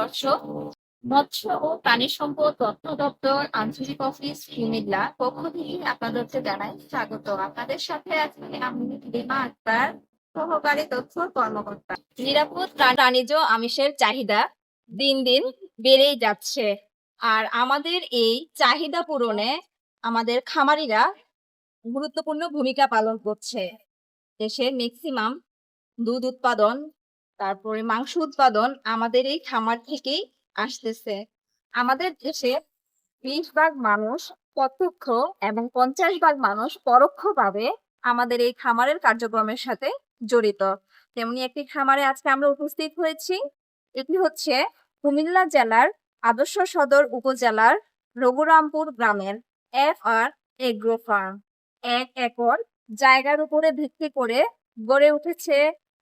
দর্শক মৎস্য ও প্রাণী সম্পদ তথ্য দপ্তর, আঞ্চলিক অফিস, কুমিল্লা পক্ষ থেকে আপনাদেরকে জানাই স্বাগত। আপনাদের সাথে আছি আমি লিমা আক্তার, সহকারী তথ্য কর্মকর্তা। নিরাপদ প্রাণীজ আমিষের চাহিদা দিন দিন বেড়েই যাচ্ছে। আর আমাদের এই চাহিদা পূরণে আমাদের খামারিরা গুরুত্বপূর্ণ ভূমিকা পালন করছে। দেশের ম্যাক্সিমাম দুধ উৎপাদন তারপরে মাংস উৎপাদন আমাদের এই খামার থেকেই আসতেছে। আমাদের দেশে বিশ ভাগ মানুষ প্রত্যক্ষ এবং পঞ্চাশ ভাগ মানুষ পরোক্ষভাবে আমাদের এই খামারের কার্যক্রমের সাথে জড়িত। তেমনি একটি খামারে আজকে আমরা উপস্থিত হয়েছি। এটি হচ্ছে কুমিল্লা জেলার আদর্শ সদর উপজেলার রঘুরামপুর গ্রামের এফ আর এগ্রো ফার্ম। এক একর জায়গার উপরে ভিত্তি করে গড়ে উঠেছে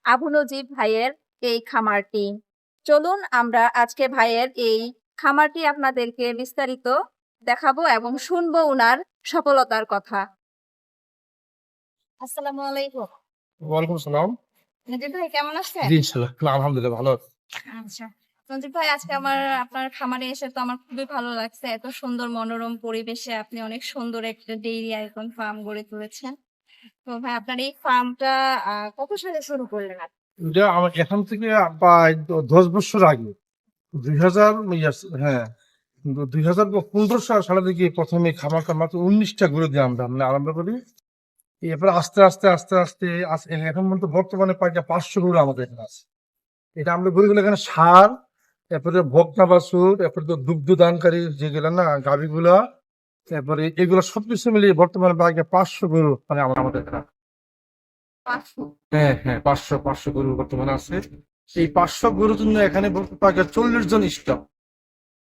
আবু নজিব ভাইয়ের এই খামারটি। চলুন আমরা আজকে ভাইয়ের এই খামারটি আপনাদেরকে বিস্তারিত দেখাবো এবং শুনব উনার সফলতার কথা। আসসালামু আলাইকুম। ওয়ালাইকুম আসসালাম। নজিব ভাই কেমন আছেন? জি ইনশাল্লাহ। আলহামদুলিল্লাহ ভালো আচ্ছা। ভাই আজকে আমার আপনার খামারে এসে তো আমার খুবই ভালো লাগছে। এত সুন্দর মনোরম পরিবেশে আপনি অনেক সুন্দর একটা ডেইরি আইকন ফার্ম গড়ে তুলেছেন। তো ভাই আপনার এই ফার্মটা কত সালে শুরু করলেন আপনি? এটা এখান থেকে দশ বছর আগে, দুই হাজার হ্যাঁ দুই হাজার পনেরো সাল থেকে প্রথমে খামার মাত্র উনিশটা গরু দিয়ে আমরা আমরা আরম্ভ করি এরপরে আস্তে আস্তে আস্তে আস্তে, আস- এখন পর্যন্ত বর্তমানে প্রায় পাঁচশো গরু আমাদের এখানে আছে এটা আমরা গরুগুলো এখানে সার, এরপরে ভোক্তা বাসুর এরপরে তো দুগ্ধ দানকারী যেগুলো না, গাভিগুলা তারপরে এগুলো সবকিছু মিলিয়ে বর্তমানে প্রায় পাঁচশো গরু মানে আমাদের এখানে। হ্যাঁ হ্যাঁ পাঁচশো পাঁচশো গরু বর্তমানে আছে। এই পাঁচশো গরুর জন্য এখানে চল্লিশ জন স্টাফ।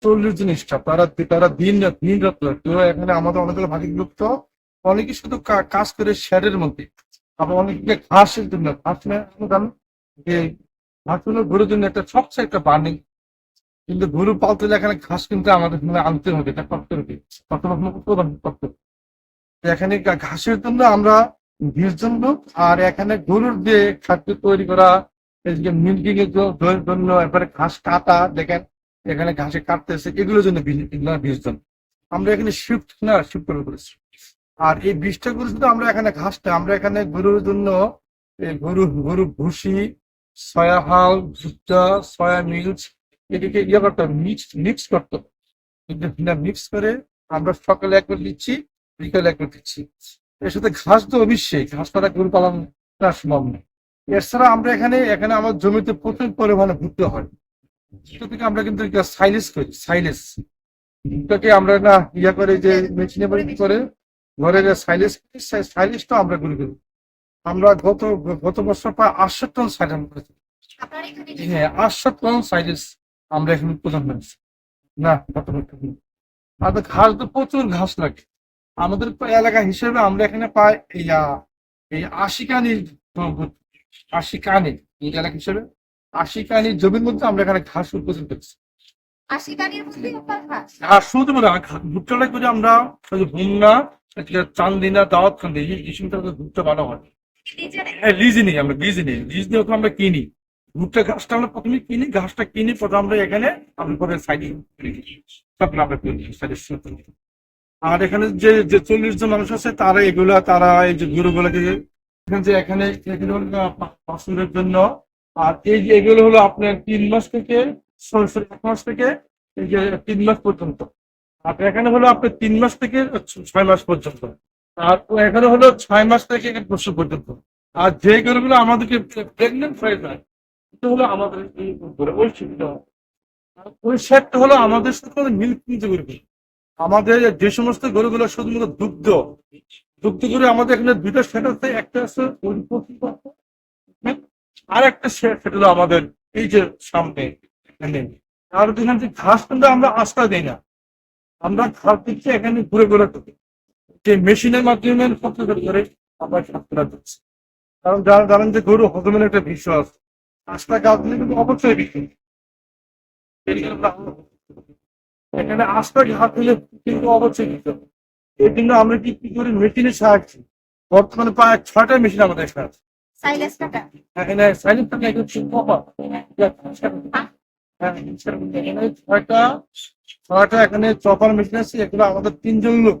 চল্লিশ জন স্টাফ, তারা তারা দিন রাত দিন রাত। এখানে আমাদের অনেকগুলো ভাগিক লোক তো, অনেকে শুধু কাজ করে শেডের মধ্যে। আবার অনেকে ঘাসের জন্য, ঘাস যে ঘাস গরুর জন্য একটা সবচেয়ে একটা বার্নিং। কিন্তু গরু পালতে এখানে ঘাস কিন্তু আমাদের আনতে হবে, এটা করতে হবে। কত রকম উৎপাদন করতে এখানে ঘাসের জন্য আমরা বীজ জন্য, আর এখানে গরুর দিয়ে খাদ্য তৈরি করা এদিকে মিল্কিং এর জন্য এবারে ঘাস কাটা, দেখেন, এখানে ঘাসে কাটতেছে এগুলোর জন্য বীজ জন্য। আমরা এখানে শিফট না শিফট করে করেছি আর এই বীজটা গরু শুধু আমরা এখানে ঘাসটা আমরা এখানে গরুর জন্য এই গরু গরু ভুসি, সয়া হাল, ভুট্টা, সয়া মিল্ক এদিকে ইয়ে করতে মিক্স মিক্স করতে মিক্স করে, আমরা সকালে একবার দিচ্ছি, বিকালে একবার দিচ্ছি। এর সাথে ঘাস তো অবশ্যই ঘাস ছাড়া গরু পালন করা সম্ভব নয়। এছাড়া আমরা এখানে এখানে আমার জমিতে প্রচুর পরিমাণে ভুট্টা হয়। সেটা থেকে আমরা কিন্তু সাইলেস করি সাইলেস ভুট্টাকে আমরা না ইয়া করে যে মেশিনে করে করে ঘরে যে সাইলেস সাইলেসটা আমরা করি করি। আমরা গত গত বছর প্রায় আটশো টন সাইলেস করেছি। হ্যাঁ আটশো টন সাইলেস আমরা এখানে উৎপাদন করেছি। না গত বছর। আর তো ঘাস তো প্রচুর ঘাস লাগে। আমাদের এলাকা হিসেবে আমরা এখানে পাই এই এই আশি কানি আশি কানি এই এলাকা হিসেবে আশি কানি জমির মধ্যে আমরা এখানে ঘাস উৎপাদন করছি। ঘাস? ভুট্টাটা করে আমরা ভুমনা চান্দিনা দাওয়াত খান্দি এই এই সময়টা ভুট্টা হয়। হ্যাঁ লিজে নিই আমরা নিই। নিয়ে আমরা কিনি। ভুট্টা ঘাসটা আমরা প্রথমে কিনি ঘাসটা কিনি প্রথমে আমরা এখানে আমরা পরে সাইডে তারপরে আমরা আর এখানে যে যে চল্লিশ জন মানুষ আছে, তারা এগুলা, তারা এই যে গরুগুলোকে এখানে যে, এখানে এগুলো জন্য। আর এই যে, এগুলো হলো আপনার তিন মাস থেকে এক মাস থেকে, এই যে তিন মাস পর্যন্ত। আর এখানে হলো আপনার তিন মাস থেকে, ছয় মাস পর্যন্ত। আর এখানে হলো ছয় মাস থেকে এক বছর পর্যন্ত। আর যে গরুগুলো আমাদেরকে প্রেগনেন্ট হয়ে যায়, এটা হলো আমাদের ওই সেটটা ওই সেটটা হলো আমাদের সাথে মিল্ক নিতে গরু আমাদের যে সমস্ত গরুগুলো শুধুমাত্র দুগ্ধ দুগ্ধ গরু আমাদের এখানে দুইটা সেট আছে, একটা আছে আর একটা সেট হলো আমাদের এই যে সামনে আর এখানে যে ঘাস কিন্তু আমরা আস্থা দিই না। আমরা ঘাস দিচ্ছি, এখানে ঘুরে ঘুরে করি। যে মেশিনের মাধ্যমে ফটো করে আমরা ঘাসটা দিচ্ছি। কারণ যারা জানেন যে গরু হজমের একটা বিষয় আছে। আস্থা গাছ দিলে কিন্তু অবশ্যই বিক্রি এখানে আস্থা হাত দিলে কিন্তু অবশ্যই দিতে হবে। এই জন্য আমরা কি কি করি মেশিনের সাহায্যে বর্তমানে প্রায় ছয়টা মেশিন আমাদের এখানে আছে। কপার হ্যাঁ, এখানে ছয়টা ছয়টা এখানে চপার মেশিন আছে এগুলো আমাদের তিনজন লোক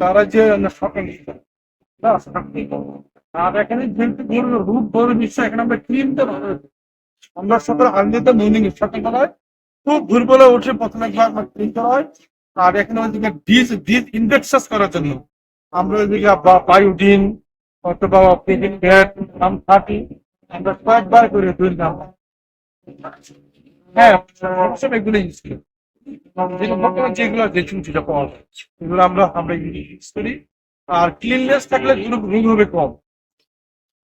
তারা যে সকাল আর এখানে যেহেতু রূপ গরু নিশ্চয় এখানে আমরা ক্রিমটা আমরা সকাল আনলিতে মর্নিং সকালবেলায় খুব ভোরবেলা উঠে প্রথমে হয়। আর এখানে ওইদিকে ডিজ ডিজ ইনডেক্সাস করার জন্য। আমরা ওইদিকে বায়োডিন, অথবা আমরা হ্যাঁ যেগুলো যেগুলো পাওয়া এগুলো আমরা আর থাকলে হবে কম।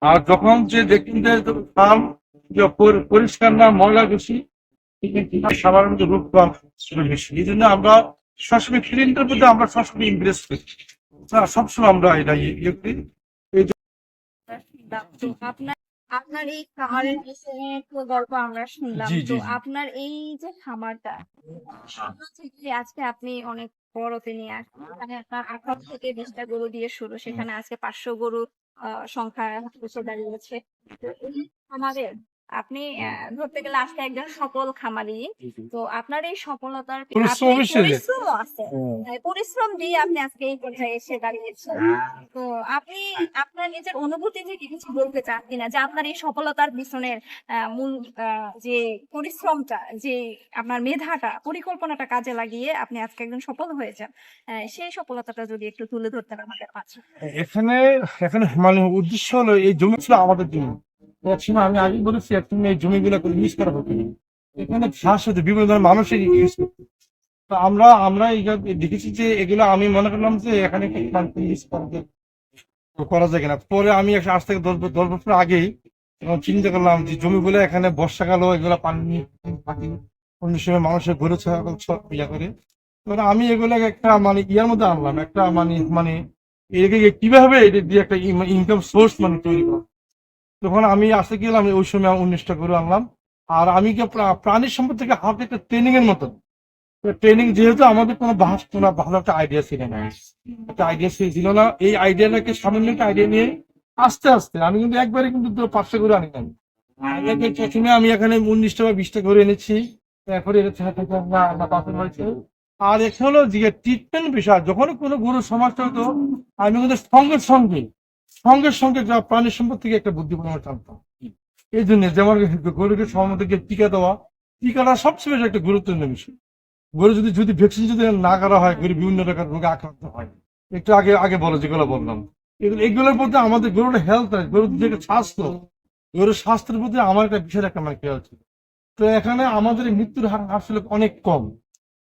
আর যখন যে যে পরিষ্কার না, ময়লা বেশি সাধারণত রোগ কম বেশি। এই জন্য আমরা সবসময় ক্লিনটার প্রতি আমরা সবসময় ইমপ্রেস করি। সবসময় আমরা এটা ইয়ে- ইয়ে করি। আপনার এই খামারের পিছনে গল্প আমরা শুনলাম। তো আপনার এই যে খামারটা থেকে আজকে আপনি অনেক বড়তে নিয়ে মানে আপনার আঠারো থেকে বিশটা গরু দিয়ে শুরু সেখানে আজকে পাঁচশো গরু সংখ্যা এসে দাঁড়িয়েছে খামারের আপনি আহ, ধরতে গেলে আজকে একজন সফল খামারি। তো আপনার এই সফলতার পরিশ্রম আছে। হ্যাঁ, পরিশ্রম দিয়ে আপনি আজকে এই পর্যায়ে এসে দাঁড়িয়েছেন। তো আপনি আপনার নিজের অনুভূতি থেকে কিছু বলতে চান কিনা? যে আপনার এই সফলতার পিছনের আহ, মূল আহ, যে পরিশ্রমটা যে আপনার মেধাটা পরিকল্পনাটা কাজে লাগিয়ে আপনি আজকে একজন সফল হয়েছেন সেই সফলতাটা যদি একটু তুলে ধরতেন আমাদের মাঝে। এখানে এখানে মানে উদ্দেশ্য হলো এই জমি ছিল আমাদের জমি। একসময় আমি আগে বলেছি একসময় এই জমিগুলো ইউজ করা হতো এখানে ঘাস হতো বিভিন্ন ধরনের মানুষের ইউজ করতো। তো আমরা আমরা দেখেছি যে এগুলো, আমি মনে করলাম যে এখানে ইউজ করা যায়- করা কিনা। পরে আমি একশো আজ থেকে দশ দশ বছর আগেই চিন্তা করলাম যে জমিগুলো এখানে বর্ষাকালও এগুলো পানি পাখি অন্য সময় মানুষের গরু ছাগল সব ইয়া করে। এবার আমি এগুলোকে একটা মানে ইয়ার মধ্যে আনলাম, একটা মানে মানে এটাকে কীভাবে এটা দিয়ে একটা ইনকাম সোর্স মানে তৈরি করব তখন আমি আসতে গেলাম, ওই সময় উনিশটা গরু আনলাম। আর আমি কি প্রা- প্রাণী সম্পদ থেকে হাতে একটা ট্রেনিং এর মতন। ট্রেনিং যেহেতু আমাদের কোনো বাস, কোনো ভালো একটা আইডিয়া ছিল না। একটা আইডিয়া ছিল না। এই আইডিয়াটাকে সামান্য একটা আইডিয়া নিয়ে আস্তে আস্তে আমি কিন্তু একবারে কিন্তু পাঁচশো করে আনি প্রথমে আমি এখানে উনিশটা বা বিশটা করে এনেছি না না হয়েছে আর এখানে হলো যে ট্রিটমেন্ট বিষয় যখন কোনো গরুর সমস্যা হতো আমি কিন্তু সঙ্গে সঙ্গে সঙ্গে সঙ্গে প্রাণী সম্পদ থেকে একটা বুদ্ধি পরামর্শ আনতাম এই জন্য যেমন গরুকে সময় থেকে টিকা দেওয়া, টিকাটা সবচেয়ে বেশি একটা গুরুত্বপূর্ণ বিষয়। গরু যদি যদি ভ্যাকসিন যদি না করা হয়, গরু বিভিন্ন রকম রোগে আক্রান্ত হয়। একটু আগে আগে বলো যেগুলো বললাম। এগুলো, এগুলোর মধ্যে আমাদের গরুর হেলথ গরুর যে স্বাস্থ্য, গরুর স্বাস্থ্যের প্রতি আমার একটা বিশেষ একটা মানে খেয়াল ছিল। তো এখানে আমাদের মৃত্যুর হার আসলে অনেক কম।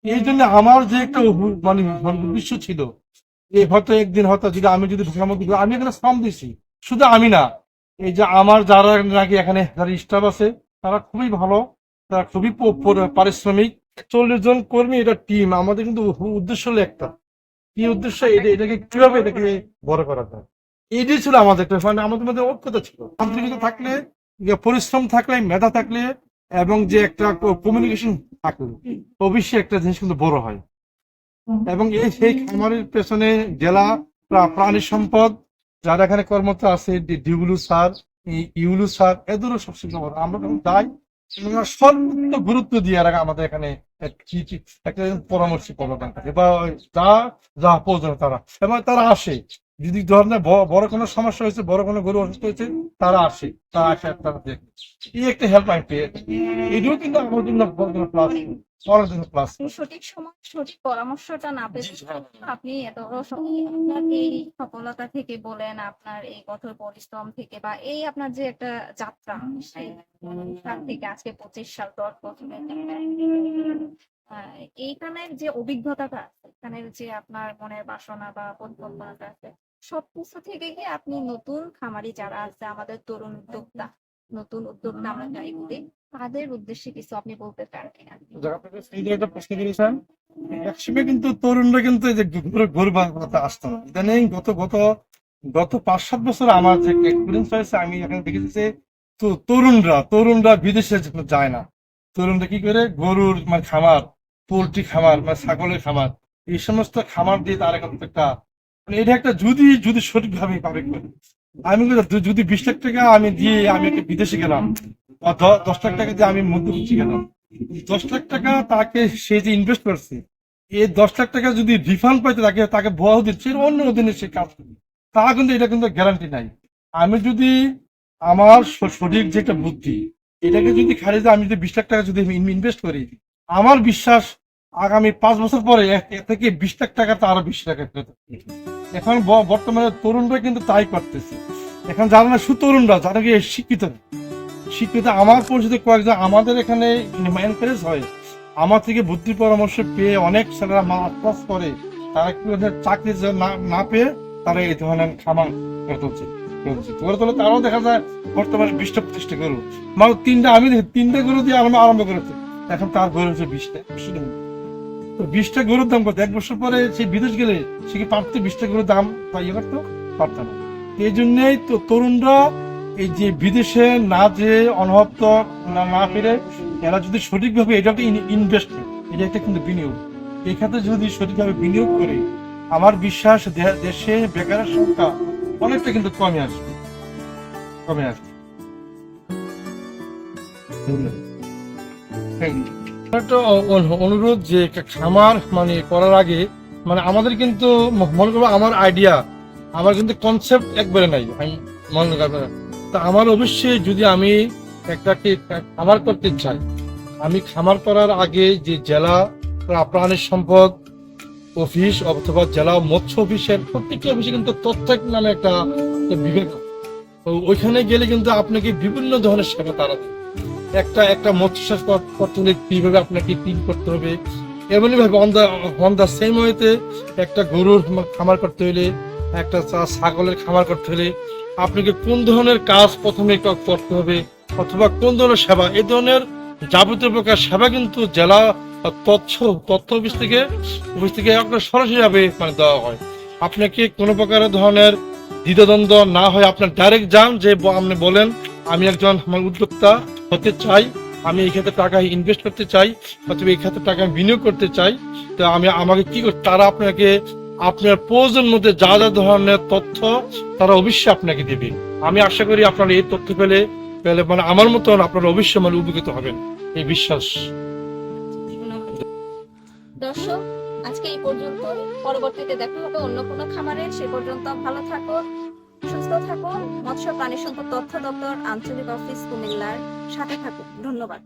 এই জন্য আমার যে একটা মানে উদ্দেশ্য ছিল এই হয়তো একদিন হয়তো যদি আমি যদি ঢোকার আমি এখানে শ্রম দিছি। শুধু আমি না, এই যে আমার যারা নাকি এখানে যারা স্টাফ আছে, তারা খুবই ভালো, তারা খুবই পারিশ্রমিক। চল্লিশ জন কর্মী, এটা টিম আমাদের কিন্তু উদ্দেশ্য হলো একটা। কি উদ্দেশ্য? এটা, এটাকে কীভাবে এটাকে বড় করা যায়? এটাই ছিল আমাদের মানে আমাদের মধ্যে ঐক্যতা ছিল। আন্তরিকতা থাকলে পরিশ্রম থাকলে, মেধা থাকলে, এবং যে একটা কমিউনিকেশন থাকলে, অবশ্যই একটা জিনিস কিন্তু বড় হয়। এবং এই সেই খামারের পেছনে জেলা প্রাণী সম্পদ, যারা এখানে কর্মরত আছে ডিউলু স্যার ইউলু স্যার, এদেরও সবচেয়ে বড়। আমরা যখন যাই সর্বোচ্চ গুরুত্ব দিয়ে রাখা আমাদের এখানে একটা পরামর্শ থাকে বা যা যা প্রয়োজন তারা। এবং তারা আসে। যদি ধরনের বড় কোনো সমস্যা হয়েছে, বড় কোনো গরু অসুস্থ হয়েছে, তারা আসে। তারা আসে তারা দেখে। এই একটা হেল্প আমি পেয়েছি এটিও কিন্তু আমার জন্য প্লাস করার জন্য প্লাস সঠিক সময় সঠিক পরামর্শটা না পেলে হ্যাঁ। আপনি এত আপনার এই সফলতা থেকে বলেন আপনার এই কঠোর পরিশ্রম থেকে বা এই আপনার যে একটা যাত্রা সেই থেকে আজকে পঁচিশ সাল দশ বছরের আহ, এইখানের যে অভিজ্ঞতাটা আছে এখানের যে আপনার মনের বাসনা বা পরিকল্পনাটা আছে সবকিছু থেকে কি আপনি নতুন খামারি যারা আছে আমাদের তরুণ উদ্যোক্তা নতুন উদ্যোক্তা আমরা যাই বলি তাদের উদ্দেশ্যে কিছু আপনি বলতে চান একসময় কিন্তু তরুণরা কিন্তু আসতো ইদানিং গত গত গত পাঁচ সাত বছর আমার যে এক্সপিরিয়েন্স হয়েছে আমি এখানে দেখেছি যে তো তরুণরা তরুণরা বিদেশে যায় না। তরুণরা কি করে? গরুর মানে খামার, পোল্ট্রি খামার মানে ছাগলের খামার, এই সমস্ত খামার দিয়ে তারা কিন্তু একটা মানে এটা একটা যদি যদি সঠিকভাবে পাবে আমি যদি বিশ লাখ টাকা আমি দিয়ে আমি একটা বিদেশে গেলাম, বা দশ লাখ টাকা দিয়ে আমি মধ্যপ্রাচ্যে গেলাম, দশ লাখ টাকা তাকে সে যে ইনভেস্ট করছে এই দশ লাখ টাকা যদি রিফান্ড পাইতে তাকে তাকে ভুয়া দিচ্ছে অন্য দিনে সে কাজ করবে তা কিন্তু এটা কিন্তু গ্যারান্টি নাই আমি যদি আমার সঠিক যেটা বুদ্ধি, এটাকে যদি খারিজে আমি যদি বিশ লাখ টাকা যদি ইনভেস্ট করি, আমার বিশ্বাস আগামী পাঁচ বছর পরে থেকে বিশ লাখ টাকা তো আরও বিশ টাকা। এখন বর্তমানে তরুণরা কিন্তু তাই করতেছে। এখন যারা না সুতরুণরা, যারা কি শিক্ষিত শিক্ষিত আমার পরিচিত কয়েকজন আমাদের এখানে এনকারেজ হয়। আমার থেকে বুদ্ধি পরামর্শ পেয়ে অনেক ছেলেরা মাস্টার্স করে, তারা কি চাকরি না পেয়ে তারা এই ধরনের খামার তুলছে, গড়ে তোলে তারাও দেখা যায় বর্তমানে বিশটা পঁচিশটা গরু মানে তিনটা, আমি তিনটা গরু দিয়ে আরম্ভ আরম্ভ করেছে। এখন তার গরু হচ্ছে বিশটা। তো বিশটা গরুর দাম কত? এক বছর পরে সে বিদেশ গেলে সে কি পারতো বিশটা গরুর দাম বা ইয়ে করতো? পারতো না এই জন্যই তো তরুণরা এই যে বিদেশে না যে অনহত্য না না ফিরে এরা যদি সঠিকভাবে এটা একটা ইনভেস্ট এটা একটা কিন্তু বিনিয়োগ। এই যদি সঠিকভাবে বিনিয়োগ করে, আমার বিশ্বাস দেশে বেকারের সংখ্যা অনেকটা কিন্তু কমে আসবে। কমে আসবে। একটা অ- অ- অনুরোধ যে একটা খামার মানে করার আগে মানে আমাদের কিন্তু মনে করব আমার আইডিয়া আমার কিন্তু কনসেপ্ট একবারে নাই, আমি মনে করব। তা আমার অবশ্যই যদি আমি একটা খামার করতে চাই, আমি খামার করার আগে যে জেলা, প্রা- প্রাণী সম্পদ অফিস অথবা জেলা মৎস্য অফিসের প্রত্যেকটি অফিসে কিন্তু তথ্য নামে একটা একটা। তো ওইখানে গেলে কিন্তু আপনাকে বিভিন্ন ধরনের সেবা তারা দেবে। একটা একটা মৎস্য চাষ কর- করতে কীভাবে আপনাকে তিন করতে হবে? এমনই ভাবে on the on the same ওয়েতে একটা গরুর খামার করতে হলে একটা ছাগলের খামার করতে হলে আপনাকে কোন ধরনের কাজ প্রথমে করতে হবে? অথবা কোন ধরনের সেবা? এই ধরনের যাবতীয় প্রকার সেবা কিন্তু জেলা তথ্য তথ্য অফিস থেকে অফিস থেকে আপনার সরাসরি ভাবে মানে দেওয়া হয়। আপনাকে কোনো প্রকার ধরনের দ্বিধাদ্বন্দ্ব না হয়। আপনার ডাইরেক্ট যান যে আপনি বলেন, আমি একজন আমার উদ্যোক্তা হতে চাই, আমি এই ক্ষেত্রে টাকা ইনভেস্ট করতে চাই, অথবা এই ক্ষেত্রে টাকা বিনিয়োগ করতে চাই, তো আমি আমাকে কি তারা আপনাকে, আপনার প্রয়োজন মধ্যে যা যা ধরনের তথ্য, তারা অবশ্যই আপনাকে দেবে। আমি আশা করি আপনারা এই তথ্য পেলে পেলে মানে আমার মতন আপনারা অবশ্যই মানে উপকৃত হবেন। এই বিশ্বাস। দর্শক, আজকে এই পর্যন্ত পরবর্তীতে দেখা হবে অন্য কোনো খামারে। সে পর্যন্ত ভালো থাকুন। সুস্থ থাকুন মৎস্য প্রাণী সম্পদ তথ্য দপ্তর আঞ্চলিক অফিস কুমিল্লার সাথে থাকুন। ধন্যবাদ।